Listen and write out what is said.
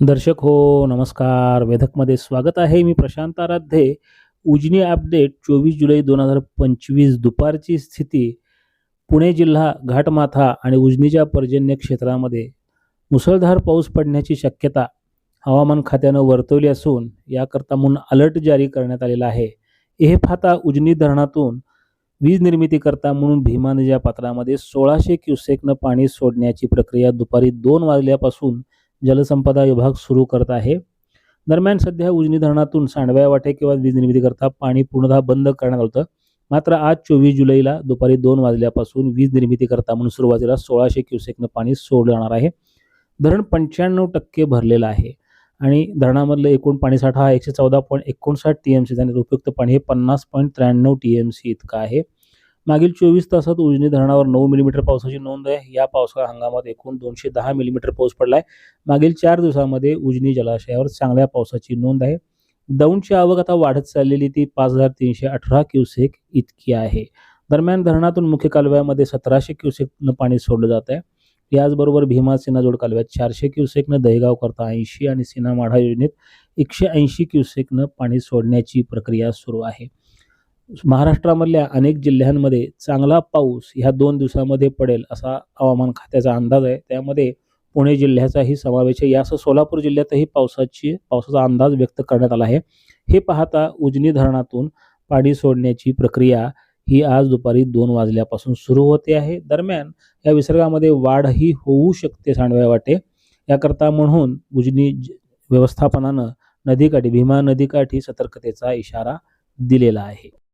दर्शक हो नमस्कार. वेधकमध्ये स्वागत आहे. मी प्रशांत आराध्ये. उजनी अपडेट चोवीस जुलै दोन हजार पंचवीस दुपारची स्थिती. पुणे जिल्हा घाटमाथा आणि उजनीच्या पर्जन्य क्षेत्रामध्ये मुसळधार पाऊस पडण्याची शक्यता हवामान खात्यानं वर्तवली असून याकरता म्हणून अलर्ट जारी करण्यात आलेला आहे. हे पाहता उजनी धरणातून वीज निर्मिती करता म्हणून भीमा नदीच्या पात्रामध्ये सोळाशे क्युसेकनं पाणी सोडण्याची प्रक्रिया दुपारी दोन वाजल्यापासून जलसंपदा विभाग सुरू करत आहे. दरम्यान सध्या उजनी धरणातून सांडव्या वाटे किंवा वीज निर्मिती करता पाणी पूर्णतः बंद करण्यात आलं होतं. मात्र आज चोवीस जुलैला दुपारी दोन वाजल्यापासून वीज निर्मिती करता म्हणून सुरुवातीला सोळाशे क्युसेकनं पाणी सोडलं जाणार आहे. धरण पंच्याण्णव टक्के भरलेलं आहे आणि धरणामधलं एकूण पाणीसाठा हा एकशे चौदा पॉईंट एकोणसाठ टी एम सी आणि उपयुक्त पाणी हे पन्नास पॉईंट त्र्याण्णव टी एम सी इतकं आहे. मागील चोवीस तासात उजनी धरणावर नऊ मिलीमीटर पावसाची नोंद आहे. या पावसाळा हंगामात एकूण दोनशे दहा मिलीमीटर पाऊस पडला आहे मागील चार दिवसामध्ये उजनी जलाशयावर चांगल्या पावसाची नोंद आहे. दौंडची आवक आता वाढत चाललेली ती पाच हजार तीनशे अठरा क्युसेक इतकी आहे. दरम्यान धरणातून मुख्य कालव्यामध्ये सतराशे क्युसेकनं पाणी सोडलं जात आहे. याचबरोबर भीमा जोड कालव्यात चारशे क्युसेकनं दहेगाव करता ऐंशी आणि सिन्हा माढा योजनेत एकशे ऐंशी क्युसेकनं पाणी सोडण्याची प्रक्रिया सुरू आहे. महाराष्ट्रामधल्या अनेक जिल्ह्यांमध्ये चांगला पाऊस ह्या दोन दिवसामध्ये पडेल असा हवामान खात्याचा अंदाज आहे. त्यामध्ये पुणे जिल्ह्याचाही समावेश आहे. यासह सोलापूर जिल्ह्यातही पावसाची पावसाचा अंदाज व्यक्त करण्यात आला आहे. हे पाहता उजनी धरणातून पाणी सोडण्याची प्रक्रिया ही आज दुपारी दोन वाजल्यापासून सुरू होते आहे. दरम्यान या विसर्गामध्ये वाढही होऊ शकते सांडव्या वाटे. याकरता म्हणून उजनी ज- व्यवस्थापनानं नदीकाठी भीमा नदीकाठी सतर्कतेचा इशारा दिलेला आहे.